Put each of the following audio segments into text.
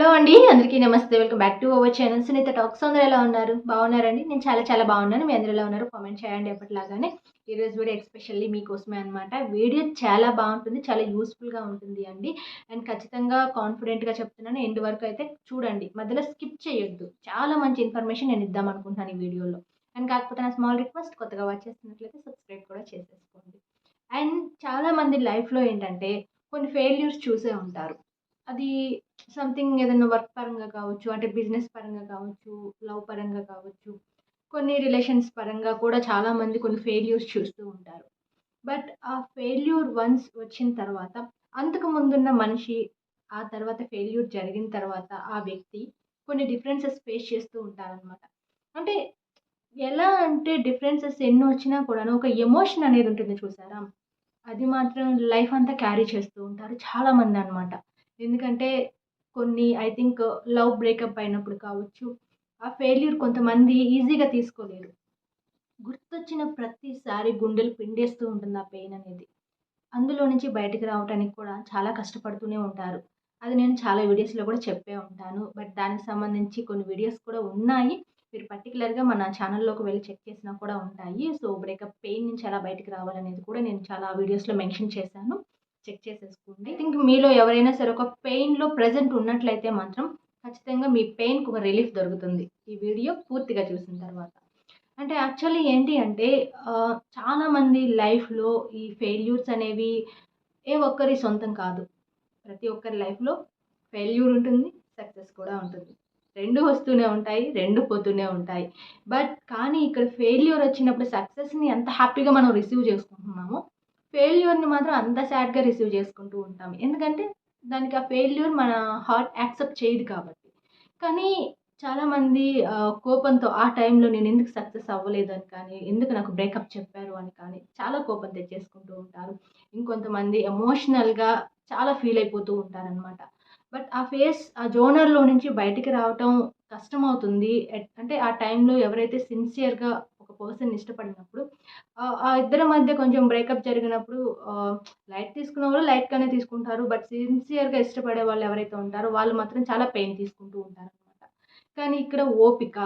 Hello అండి అందరికీ నమస్తే. Welcome back to our channel. Sunitha talks అందరూ ఎలా ఉన్నారు? బాగున్నారండి? నేను చాలా చాలా బాగున్నాను. మీ అందరూ ఎలా ఉన్నారు? కామెంట్ చేయండి ఎప్పటిలాగానే. ఈరోజు వీడియో ఎక్స్పెషల్లీ మీకోసమే అనమాట వీడియో చాలా బాగుంటుంది చాలా యూస్ఫుల్గా ఉంటుంది అండి. అండ్ ఖచ్చితంగా కాన్ఫిడెంట్గా చెప్తున్నాను. ఎండ్ వరకు అయితే చూడండి. మధ్యలో స్కిప్ చేయొద్దు. చాలా మంచి ఇన్ఫర్మేషన్ నేను ఇద్దాం అనుకుంటున్నాను ఈ వీడియోలో. అండ్ కాకపోతే నా స్మాల్ రిక్వెస్ట్ కొత్తగా వాచ్ చేస్తున్నట్లయితే సబ్స్క్రైబ్ కూడా చేసేసుకోండి. అండ్ చాలామంది లైఫ్లో ఏంటంటే కొన్ని ఫెయిల్యూర్స్ చూసే ఉంటారు. అది సంథింగ్ ఏదైనా వర్క్ పరంగా కావచ్చు అంటే బిజినెస్ పరంగా కావచ్చు లవ్ పరంగా కావచ్చు కొన్ని రిలేషన్స్ పరంగా కూడా చాలామంది కొన్ని ఫెయిల్యూర్స్ చూస్తూ ఉంటారు. బట్ ఆ ఫెయిల్యూర్ వన్స్ వచ్చిన తర్వాత అంతకు ముందున్న మనిషి ఆ తర్వాత ఫెయిల్యూర్ జరిగిన తర్వాత ఆ వ్యక్తి కొన్ని డిఫరెన్సెస్ ఫేస్ చేస్తూ ఉంటారనమాట అంటే ఎలా అంటే డిఫరెన్సెస్ ఎన్ని వచ్చినా కూడా ఒక ఎమోషన్ అనేది ఉంటుంది చూసారా? అది మాత్రం లైఫ్ అంతా క్యారీ చేస్తూ ఉంటారు చాలామంది అనమాట ఎందుకంటే కొన్ని ఐ థింక్ లవ్ బ్రేకప్ అయినప్పుడు కావచ్చు ఆ ఫెయిల్యూర్ కొంతమంది ఈజీగా తీసుకోలేరు. గుర్తొచ్చిన ప్రతిసారి గుండెలు పిండేస్తూ ఉంటుంది ఆ పెయిన్ అనేది. అందులో నుంచి బయటకు రావడానికి కూడా చాలా కష్టపడుతూనే ఉంటారు. అది నేను చాలా వీడియోస్లో కూడా చెప్పే ఉంటాను. బట్ దానికి సంబంధించి కొన్ని వీడియోస్ కూడా ఉన్నాయి. మీరు పర్టికులర్గా మన ఛానల్లోకి వెళ్ళి చెక్ చేసినా కూడా ఉంటాయి. సో బ్రేకప్ పెయిన్ నుంచి ఎలా బయటకు రావాలనేది కూడా నేను చాలా వీడియోస్లో మెన్షన్ చేశాను. చెక్ చేసేసుకోండి. ఐ థింక్ మీలో ఎవరైనా సరే ఒక పెయిన్లో ప్రజెంట్ ఉన్నట్లయితే మాత్రం ఖచ్చితంగా మీ పెయిన్కి ఒక రిలీఫ్ దొరుకుతుంది. ఈ వీడియో పూర్తిగా చూసిన తర్వాత. అంటే యాక్చువల్లీ ఏంటి అంటే చాలామంది లైఫ్లో ఈ ఫెయిల్యూర్స్ అనేవి ఏ ఒక్కరి సొంతం కాదు. ప్రతి ఒక్కరి లైఫ్లో ఫెయిల్యూర్ ఉంటుంది సక్సెస్ కూడా ఉంటుంది. రెండు వస్తూనే ఉంటాయి రెండు పోతూనే ఉంటాయి. బట్ కానీ ఇక్కడ ఫెయిల్యూర్ వచ్చినప్పుడు సక్సెస్ని ఎంత హ్యాపీగా మనం రిసీవ్ చేసుకుంటున్నామో ఫెయిల్యూర్ని మాత్రం అంత సాడ్గా రిసీవ్ చేసుకుంటూ ఉంటాం. ఎందుకంటే దానికి ఆ ఫెయిల్యూర్ మన హార్ట్ యాక్సెప్ట్ చేయదు కాబట్టి. కానీ చాలామంది కోపంతో ఆ టైంలో నేను ఎందుకు సక్సెస్ అవ్వలేదు అని కానీ ఎందుకు నాకు బ్రేకప్ చెప్పారు అని కానీ చాలా కోపం తెచ్చేసుకుంటూ ఉంటారు. ఇంకొంతమంది ఎమోషనల్గా చాలా ఫీల్ అయిపోతూ ఉంటారనమాట బట్ ఆ ఫేస్ ఆ జోనర్లో నుంచి బయటికి రావటం కష్టమవుతుంది. అంటే ఆ టైంలో ఎవరైతే సిన్సియర్గా ఒక పర్సన్ ఇష్టపడినప్పుడు ఆ ఇద్దరి మధ్య కొంచెం బ్రేకప్ జరిగినప్పుడు లైట్ తీసుకున్న వాళ్ళు లైట్గానే తీసుకుంటారు. బట్ సిన్సియర్గా ఇష్టపడే వాళ్ళు ఎవరైతే ఉంటారో వాళ్ళు మాత్రం చాలా పెయిన్ తీసుకుంటూ ఉంటారు అనమాట కానీ ఇక్కడ ఓపిక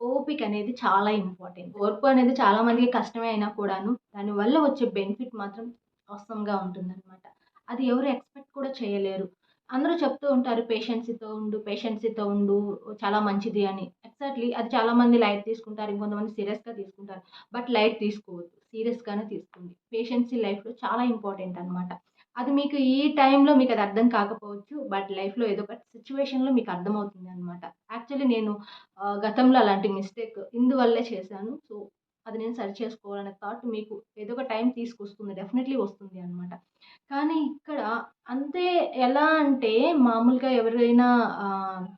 ఓపిక అనేది చాలా ఇంపార్టెంట్ ఓర్పు అనేది చాలా మందికి కష్టమే అయినా కూడాను దానివల్ల వచ్చే బెనిఫిట్ మాత్రం అవసరంగా ఉంటుందన్నమాట. అది ఎవరు ఎక్స్పెక్ట్ కూడా చేయలేరు. అందరూ చెప్తూ ఉంటారు పేషెన్సీతో ఉండు పేషెన్సీతో ఉండు చాలా మంచిది అని. ఎగ్జాక్ట్లీ అది చాలామంది లైట్ తీసుకుంటారు ఇంకొంతమంది సీరియస్గా తీసుకుంటారు. బట్ లైట్ తీసుకోవద్దు సీరియస్గానే తీసుకోండి. పేషెన్సీ లైఫ్లో చాలా ఇంపార్టెంట్ అనమాట అది మీకు ఈ టైంలో మీకు అది అర్థం కాకపోవచ్చు బట్ లైఫ్లో ఏదో ఒక సిచ్యువేషన్లో మీకు అర్థమవుతుంది అనమాట యాక్చువల్లీ నేను గతంలో అలాంటి మిస్టేక్ ఇందువల్లే చేశాను. సో అది నేను సరి చేసుకోవాలనే థాట్ మీకు ఏదో ఒక టైం తీసుకొస్తుంది డెఫినెట్లీ వస్తుంది అనమాట కానీ ఇక్కడ అంతే ఎలా అంటే మామూలుగా ఎవరైనా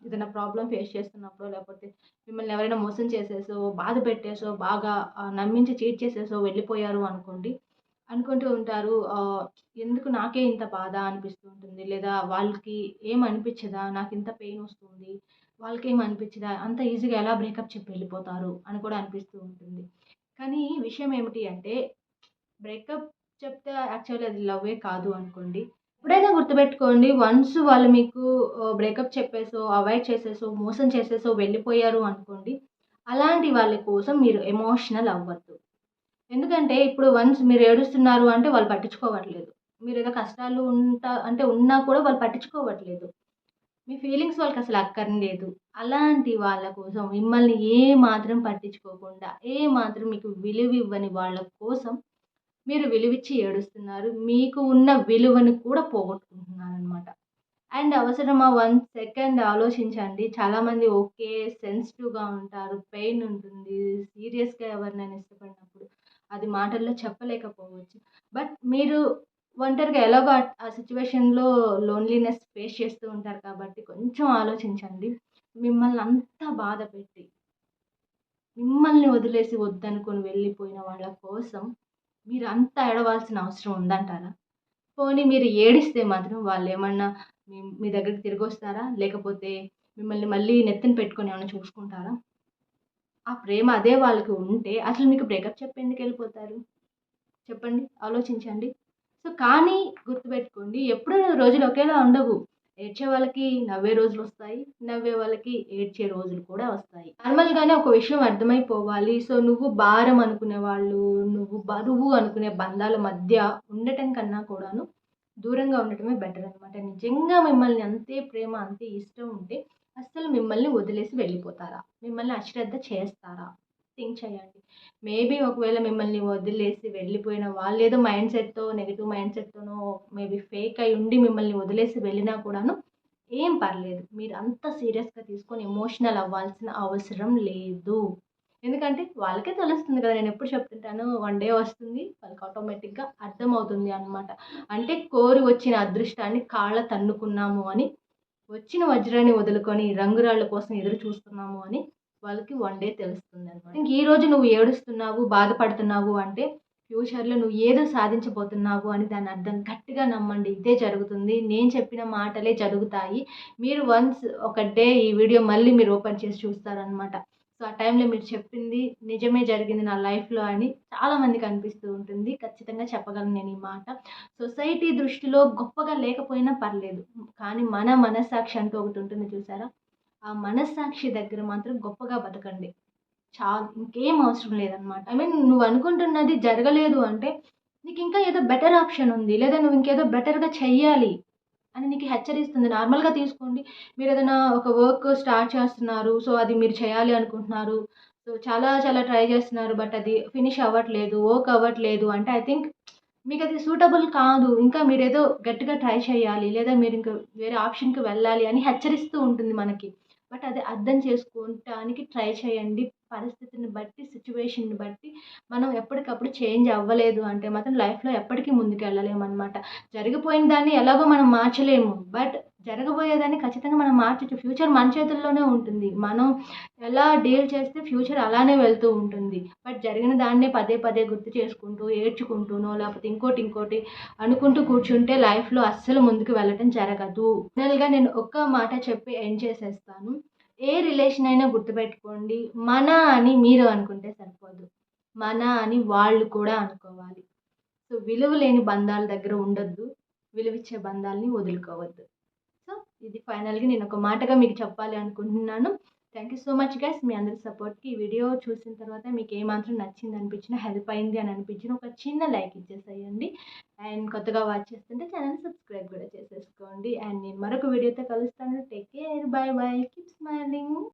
ఏదైనా ప్రాబ్లం ఫేస్ చేస్తున్నప్పుడు లేకపోతే మిమ్మల్ని ఎవరైనా మోసం చేసేసో బాధ పెట్టేసో బాగా నమ్మించి చీట్ చేసేసో వెళ్ళిపోయారు అనుకోండి అనుకుంటూ ఉంటారు ఎందుకు నాకే ఇంత బాధ అనిపిస్తూ ఉంటుంది? లేదా వాళ్ళకి ఏం అనిపించదా? నాకు ఇంత పెయిన్ వస్తుంది వాళ్ళకి ఏం అనిపించదా? అంత ఈజీగా ఎలా బ్రేకప్ చెప్పి వెళ్ళిపోతారు అని కూడా అనిపిస్తూ ఉంటుంది. కానీ విషయం ఏమిటి అంటే బ్రేకప్ చెప్తే యాక్చువల్లీ అది లవ్వే కాదు అనుకోండి. ఎప్పుడైనా గుర్తుపెట్టుకోండి వన్స్ వాళ్ళు మీకు బ్రేకప్ చెప్పేసో అవాయిడ్ చేసేసో మోసం చేసేసో వెళ్ళిపోయారు అనుకోండి అలాంటి వాళ్ళ కోసం మీరు ఎమోషనల్ అవ్వద్దు. ఎందుకంటే ఇప్పుడు వన్స్ మీరు ఏడుస్తున్నారు అంటే వాళ్ళు పట్టించుకోవట్లేదు. మీరు ఏదో కష్టాలు ఉంటా అంటే ఉన్నా కూడా వాళ్ళు పట్టించుకోవట్లేదు. మీ ఫీలింగ్స్ వాళ్ళకి అసలు అక్కర్లేదు. అలాంటి వాళ్ళ కోసం మిమ్మల్ని ఏ మాత్రం పట్టించుకోకుండా ఏ మాత్రం మీకు విలువ ఇవ్వని వాళ్ళ కోసం మీరు విలువిచ్చి ఏడుస్తున్నారు. మీకు ఉన్న విలువను కూడా పోగొట్టుకుంటున్నారు అనమాట అండ్ అవసరమా వన్ సెకండ్ ఆలోచించండి. చాలామంది ఓకే సెన్సిటివ్గా ఉంటారు పెయిన్ ఉంటుంది సీరియస్గా ఎవరినైనా ఇష్టపడినప్పుడు అది మాటల్లో చెప్పలేకపోవచ్చు. బట్ మీరు ఒంటరిగా ఎలాగో ఆ సిచ్యువేషన్లో లోన్లీనెస్ ఫేస్ చేస్తూ ఉంటారు కాబట్టి కొంచెం ఆలోచించండి. మిమ్మల్ని అంతా బాధ పెట్టి మిమ్మల్ని వదిలేసి వద్దనుకొని వెళ్ళిపోయిన వాళ్ళ కోసం మీరు అంతా ఏడవాల్సిన అవసరం ఉందంటారా? పోనీ మీరు ఏడిస్తే మాత్రం వాళ్ళు ఏమన్నా మీ మీ దగ్గరికి తిరిగి వస్తారా? లేకపోతే మిమ్మల్ని మళ్ళీ నెత్తిన పెట్టుకొని ఏమైనా చూసుకుంటారా? ఆ ప్రేమ అదే వాళ్ళకి ఉంటే అసలు మీకు బ్రేకప్ చెప్పేందుకు వెళ్ళిపోతారు? చెప్పండి ఆలోచించండి. సో కానీ గుర్తుపెట్టుకోండి ఎప్పుడు రోజులు ఒకేలా ఉండవు. ఏడ్చే వాళ్ళకి నవ్వే రోజులు వస్తాయి నవ్వే వాళ్ళకి ఏడ్చే రోజులు కూడా వస్తాయి. నార్మల్గానే ఒక విషయం అర్థమైపోవాలి. సో నువ్వు భారం అనుకునే వాళ్ళు నువ్వు బరువు అనుకునే బంధాల మధ్య ఉండటం కన్నా కూడాను దూరంగా ఉండటమే బెటర్ అనమాట నిజంగా మిమ్మల్ని అంతే ప్రేమ అంతే ఇష్టం ఉంటే అస్సలు మిమ్మల్ని వదిలేసి వెళ్ళిపోతారా? మిమ్మల్ని అశ్రద్ధ చేస్తారా? థింక్ చేయండి. మేబీ ఒకవేళ మిమ్మల్ని వదిలేసి వెళ్ళిపోయిన వాళ్ళు ఏదో మైండ్ సెట్తో నెగిటివ్ మైండ్ సెట్తోనో మేబీ ఫేక్ అయి ఉండి మిమ్మల్ని వదిలేసి వెళ్ళినా కూడాను ఏం పర్లేదు. మీరు అంత సీరియస్గా తీసుకొని ఎమోషనల్ అవ్వాల్సిన అవసరం లేదు. ఎందుకంటే వాళ్ళకే తెలుస్తుంది కదా నేను ఎప్పుడు చెప్తుంటాను వన్ డే వస్తుంది వాళ్ళకి ఆటోమేటిక్గా అర్థమవుతుంది అనమాట అంటే కోరి వచ్చిన అదృష్టాన్ని కాళ్ళ తన్నుకున్నాము అని వచ్చిన వజ్రాన్ని వదులుకొని రంగురాళ్ళ కోసం ఎదురు చూస్తున్నాము అని వాళ్ళకి వన్ డే తెలుస్తుంది అనమాట ఇంక ఈ రోజు నువ్వు ఏడుస్తున్నావు బాధపడుతున్నావు అంటే ఫ్యూచర్లో నువ్వు ఏదో సాధించబోతున్నావు అని దాని అర్థం గట్టిగా నమ్మండి. ఇదే జరుగుతుంది. నేను చెప్పిన మాటలే జరుగుతాయి. మీరు వన్స్ ఒక డే ఈ వీడియో మళ్ళీ మీరు ఓపెన్ చేసి చూస్తారనమాట సో ఆ టైంలో మీరు చెప్పింది నిజమే జరిగింది నా లైఫ్లో అని చాలామందికి అనిపిస్తూ ఉంటుంది. ఖచ్చితంగా చెప్పగలను నేను ఈ మాట. సొసైటీ దృష్టిలో గొప్పగా లేకపోయినా పర్లేదు. కానీ మన మనస్సాక్షి అంటూ ఒకటి ఉంటుంది చూసారా? ఆ మనస్సాక్షి దగ్గర మాత్రం గొప్పగా బతకండి. చా ఇంకేం అవసరం లేదనమాట ఐ మీన్ నువ్వు అనుకుంటున్నది జరగలేదు అంటే నీకు ఇంకా ఏదో బెటర్ ఆప్షన్ ఉంది లేదా నువ్వు ఇంకేదో బెటర్గా చెయ్యాలి అని నీకు హెచ్చరిస్తుంది. నార్మల్గా తీసుకోండి. మీరు ఏదైనా ఒక వర్క్ స్టార్ట్ చేస్తున్నారు సో అది మీరు చేయాలి అనుకుంటున్నారు. సో చాలా చాలా ట్రై చేస్తున్నారు బట్ అది ఫినిష్ అవ్వట్లేదు వర్క్ అవ్వట్లేదు అంటే ఐ థింక్ మీకు అది సూటబుల్ కాదు. ఇంకా మీరు ఏదో గట్టిగా ట్రై చేయాలి లేదా మీరు ఇంకా వేరే ఆప్షన్కి వెళ్ళాలి అని హెచ్చరిస్తూ ఉంటుంది మనకి. బట్ అది అర్థం చేసుకోవటానికి ట్రై చేయండి. పరిస్థితిని బట్టి సిచ్యువేషన్ని బట్టి మనం ఎప్పటికప్పుడు చేంజ్ అవ్వలేదు అంటే మాత్రం లైఫ్లో ఎప్పటికీ ముందుకు వెళ్ళలేము అనమాట జరిగిపోయిన దాన్ని ఎలాగో మనం మార్చలేము. బట్ జరగబోయేదాన్ని ఖచ్చితంగా మనం మార్చచ్చు. ఫ్యూచర్ మన చేతుల్లోనే ఉంటుంది. మనం ఎలా డీల్ చేస్తే ఫ్యూచర్ అలానే వెళ్తూ ఉంటుంది. బట్ జరిగిన దాన్నే పదే పదే గుర్తు చేసుకుంటూ ఏడ్చుకుంటూనో లేకపోతే ఇంకోటి ఇంకోటి అనుకుంటూ కూర్చుంటే లైఫ్లో అస్సలు ముందుకు వెళ్ళటం జరగదు. ఫైనల్గా నేను ఒక్క మాట చెప్పి ఎండ్ చేసేస్తాను? ఏ రిలేషన్ అయినా గుర్తుపెట్టుకోండి. మన అని మీరు అనుకుంటే సరిపోదు. మన అని వాళ్ళు కూడా అనుకోవాలి. సో విలువ లేని బంధాల దగ్గర ఉండొద్దు. విలువిచ్చే బంధాలని వదులుకోవద్దు. ఇది ఫైనల్గా నేను ఒక మాటగా మీకు చెప్పాలి అనుకుంటున్నాను. Thank you so much guys మీ అందరి సపోర్ట్కి ఈ వీడియో చూసిన తర్వాత మీకు ఏమాత్రం నచ్చింది అనిపించిన హెల్ప్ అయింది అని అనిపించిన ఒక చిన్న లైక్ ఇచ్చేసేయండి. అండ్ కొత్తగా వాచ్ చేస్తుంటే ఛానల్ సబ్స్క్రైబ్ కూడా చేసేసుకోండి. అండ్ నేను మరొక వీడియోతో కలుస్తాను. Take care bye bye keep smiling